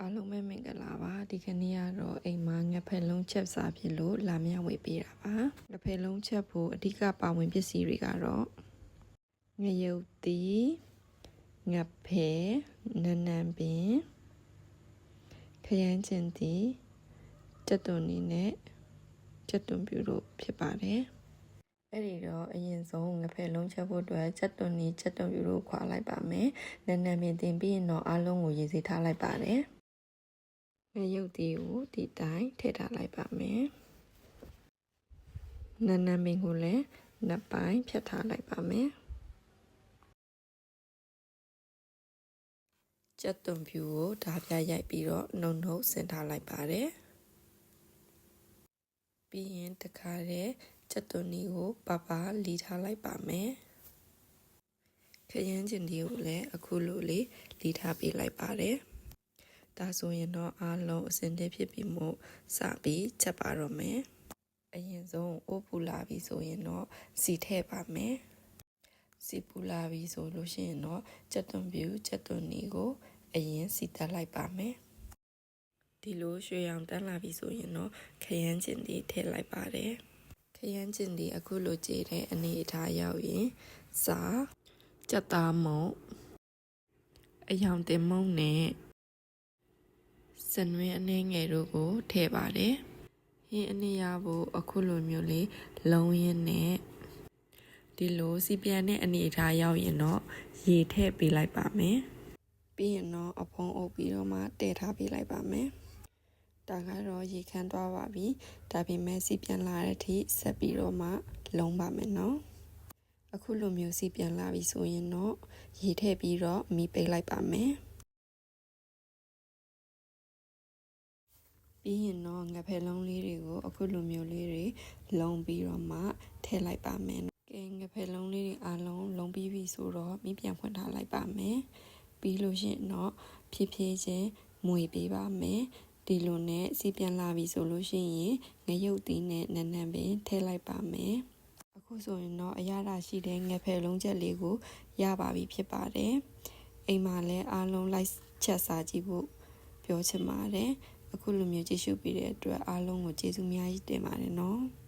အားလုံးပဲမင်္ဂလာပါဒီကနေ့ကတော့အိမ်မှာငဖက်လုံးချက်စားဖြစ်လို့လာမြဝေပေးတာပါငဖက်လုံးချက်ဖို့အဓိကပါဝင်ပစ္စည်းတွေကတော့ငရုတ်သီးငဖယ်နနံပင်ခရမ်းချင်သီးကြက်သွန်နီနဲ့ကြက်သွန်ပြူတို့ဖြစ်ပါတယ်အဲ့ဒီတော့အရင်ဆုံးငဖက်လုံးချက်ဖို့အတွက်ချက်သွန်နီချက်သွန်ပြူတို့ခွာလိုက်ပါမယ်နနံပင်တင်ပြီးရင်တော့အားလုံးကိုရေးစေးထားလိုက်ပါတယ် ငရုတ်သေးကိုဒီတိုင်းထည့်ထားလိုက်ပါမယ်။နန်းနမ်းမင်းကိုလည်းနှစ်ပိုင်းဖြတ်ထားလိုက်ပါမယ်။ကြက်သွန်ဖြူကိုဓာပြရိုက်ပြီးတော့နှုံနှုတ်ဆင်ထားလိုက်ပါတယ်။ပြီးရင်တခါတည်းကြက်သွန်နီကိုပပလီထားလိုက်ပါမယ်။ခရမ်းကျင်ဒီကိုလည်းအခုလိုလေးလီထားပေးလိုက်ပါတယ်။ ဒါဆိုရင်တော့အားလုံးအစင်တည်းဖြစ်ပြီးမို့စပြီးချက်ပါတော့မယ်အရင်ဆုံးအိုးပူလာပြီဆိုရင်တော့စီထည့်ပါမယ်စီပူလာပြီဆိုလို့ရှိရင်တော့ကြက်သွန်ပြူကြက်သွန်နီကို အရင်စီတက်လိုက်ပါမယ်ဒီလိုရွှေရောင်တက်လာပြီဆိုရင်တော့ခရမ်းကျင်ဒီထည့်လိုက်ပါတယ်ခရမ်းကျင်ဒီအခုလိုကြည့်တဲ့အနေအထားရောက်ရင်စာကြက်သားမုံအယောင်တင်မုံနဲ့ စနွေးအနှင်းငယ်တို့ကိုထည့်ပါတယ်။ဟင်းအနည်းရဖို့အခုလိုမျိုးလေးလုံးရင်းနဲ့ဒီလိုစီပြန်တဲ့အနေအထားရောက်ရင်တော့ရေထည့်ပေးလိုက်ပါမယ်။ပြီးရင်တော့အဖုံးအုပ်ပြီးတော့မှတည့်ထားပေးလိုက်ပါမယ်။ဒါကတော့ရေခမ်းသွားပါပြီ။ဒါပေမဲ့စီပြန်လာတဲ့အထိဆက်ပြီးတော့မှလုံးပါမယ်နော်။အခုလိုမျိုးစီပြန်လာပြီဆိုရင်တော့ရေထည့်ပြီးတော့မီးပိတ်လိုက်ပါမယ်။ ပြီးရင်တော့ငဖယ်လုံးလေးတွေကိုအခုလိုမျိုးလေးတွေလုံပြီးတော့မှထည့်လိုက်ပါမယ်။ကဲငဖယ်လုံးလေးတွေအားလုံးလုံပြီးပြီဆိုတော့မိပြန်ဖွင့်ထားလိုက်ပါမယ်။ပြီးလို့ရှိရင်တော့ဖြည်းဖြည်းချင်းမွေပေးပါမယ်။ဒီလိုနဲ့စီပြန်လာပြီဆိုလို့ရှိရင်ငရုတ်သီးနဲ့နန်းနန်းပင်ထည့်လိုက်ပါမယ်။အခုဆိုရင်တော့အရသာရှိတဲ့ငဖယ်လုံးချက်လေးကိုရပါပြီဖြစ်ပါတယ်။အိမ်မှာလည်းအားလုံးလိုက်ချက်စားကြည့်ဖို့ပြောချင်ပါတယ်။ အခုလိုမျိုးကြည့်ရှုပေးတဲ့အတွက်အားလုံးကိုကျေးဇူးအများကြီးတင်ပါတယ်နော်။